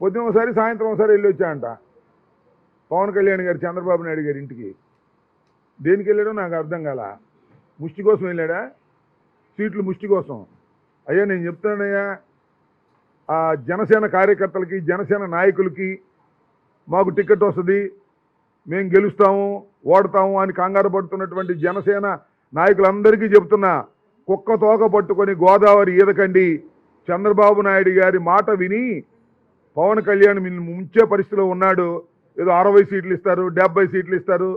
పొద్దున ఒకసారి సాయంత్రం ఒకసారి వెళ్ళి వచ్చాయంట పవన్ కళ్యాణ్ గారు చంద్రబాబు నాయుడు గారి ఇంటికి. దేనికి వెళ్ళాడో నాకు అర్థం కాల. ముష్టి కోసం వెళ్ళాడా? సీట్లు ముష్టి కోసం. అయ్యా నేను చెప్తానయ్యా ఆ జనసేన కార్యకర్తలకి జనసేన నాయకులకి మాకు టికెట్ వస్తుంది మేము గెలుస్తాము ఓడతాము అని కంగారు పడుతున్నటువంటి జనసేన నాయకులందరికీ చెప్తున్నా కుక్క తోక పట్టుకొని గోదావరి ఈదకండి. చంద్రబాబు నాయుడు గారి మాట విని పవన్ కళ్యాణ్ మిమ్మల్ని ముంచే పరిస్థితిలో ఉన్నాడు. ఏదో అరవై సీట్లు ఇస్తారు డెబ్బై సీట్లు ఇస్తారు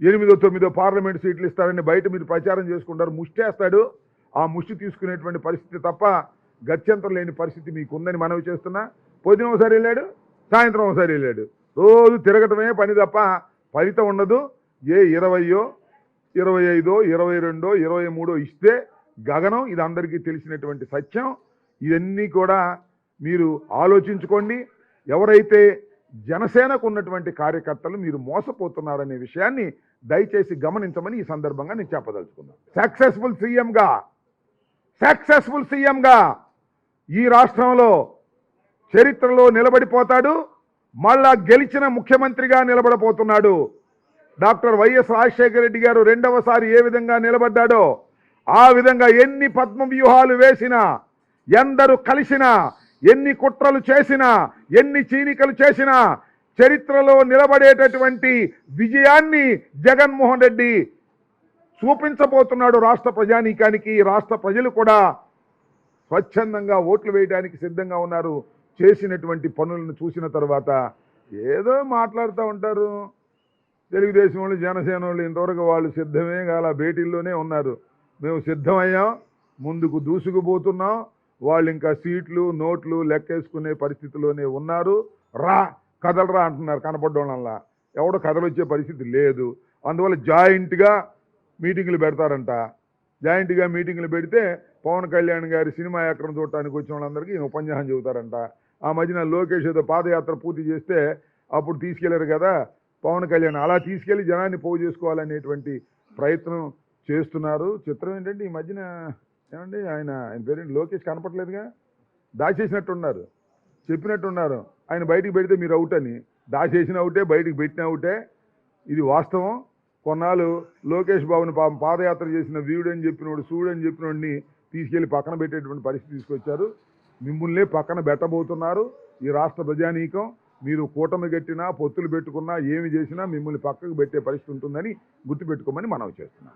ఎనిమిదో తొమ్మిదో పార్లమెంట్ సీట్లు ఇస్తారని బయట మీరు ప్రచారం చేసుకుంటారు. ముష్టేస్తాడు. ఆ ముష్టి తీసుకునేటువంటి పరిస్థితి తప్ప గత్యంతరం లేని పరిస్థితి మీకు ఉందని మనవి చేస్తున్నా. పొద్దున ఒకసారి వెళ్ళాడు సాయంత్రం ఒకసారి వెళ్ళాడు. రోజు తిరగటమే పని తప్ప ఫలితం ఉండదు. ఏ ఇరవయో ఇరవై ఐదో ఇరవై రెండో ఇరవై మూడో ఇస్తే గగనం ఇది అందరికీ తెలిసినటువంటి సత్యం. ఇవన్నీ కూడా మీరు ఆలోచించుకోండి. ఎవరైతే జనసేనకు ఉన్నటువంటి కార్యకర్తలు మీరు మోసపోతున్నారనే విషయాన్ని దయచేసి గమనించమని ఈ సందర్భంగా నేను చెప్పదలుచుకున్నాను. సక్సెస్ఫుల్ సీఎంగా సక్సెస్ఫుల్ సీఎంగా ఈ రాష్ట్రంలో చరిత్రలో నిలబడిపోతాడు. మళ్ళా గెలిచిన ముఖ్యమంత్రిగా నిలబడబోతున్నాడు. Doctor Y S Rajasekhara Reddy garu రెండవసారి ఏ విధంగా నిలబడ్డాడో ఆ విధంగా ఎన్ని పద్మ వ్యూహాలు వేసినా ఎందరూ కలిసినా ఎన్ని కుట్రలు చేసినా ఎన్ని చీనికలు చేసినా చరిత్రలో నిలబడేటటువంటి విజయాన్ని జగన్మోహన్ రెడ్డి చూపించబోతున్నాడు రాష్ట్ర ప్రజానీకానికి. రాష్ట్ర ప్రజలు కూడా స్వచ్ఛందంగా ఓట్లు వేయడానికి సిద్ధంగా ఉన్నారు. చేసినటువంటి పనులను చూసిన తర్వాత ఏదో మాట్లాడుతూ ఉంటారు. తెలుగుదేశం వాళ్ళు జనసేన వాళ్ళు ఇంతవరకు వాళ్ళు సిద్ధమే కాల భేటీల్లోనే ఉన్నారు. మేము సిద్ధమయ్యాం ముందుకు దూసుకుపోతున్నాం. వాళ్ళు ఇంకా సీట్లు నోట్లు లెక్కేసుకునే పరిస్థితిలోనే ఉన్నారు. రా కదలరా అంటున్నారు కనపడ్డంలా ఎవడో కథలు వచ్చే పరిస్థితి లేదు. అందువల్ల జాయింట్గా మీటింగ్లు పెడతారంట. జాయింట్గా మీటింగ్లు పెడితే పవన్ కళ్యాణ్ గారి సినిమా ఎక్కడ చూడటానికి వచ్చిన వాళ్ళందరికీ ఉపన్యాసం చెబుతారంట. ఆ మధ్యన లోకేష్ ఏదో పాదయాత్ర పూర్తి చేస్తే అప్పుడు తీసుకెళ్ళారు కదా. పవన్ కళ్యాణ్ అలా తీసుకెళ్ళి జనాన్ని పోగు చేసుకోవాలనేటువంటి ప్రయత్నం చేస్తున్నారు. చిత్రం ఏంటంటే ఈ మధ్యన ఏమండి? ఆయన ఆయన పేరేంటి లోకేష్ కనపట్లేదుగా దాచేసినట్టున్నారు. చెప్పినట్టున్నారు. ఆయన బయటికి పెడితే మీరు అవుట్ అని. దాచేసిన అవుటే బయటికి పెట్టిన అవుటే ఇది వాస్తవం. కొన్నాళ్ళు లోకేష్ బాబుని పాపం పాదయాత్ర చేసిన వీడని చెప్పినోడు సూడని చెప్పినోడిని తీసుకెళ్ళి పక్కన పెట్టేటువంటి పరిస్థితి తీసుకొచ్చారు. మిమ్మల్నే పక్కన పెట్టబోతున్నారు. ఈ రాష్ట్ర ప్రజానీకం మీరు కూటమి కట్టినా పొత్తులు పెట్టుకున్నా ఏమి చేసినా మిమ్మల్ని పక్కకు పెట్టే పరిస్థితి ఉంటుందని గుర్తుపెట్టుకోమని మనవి చేస్తున్నాం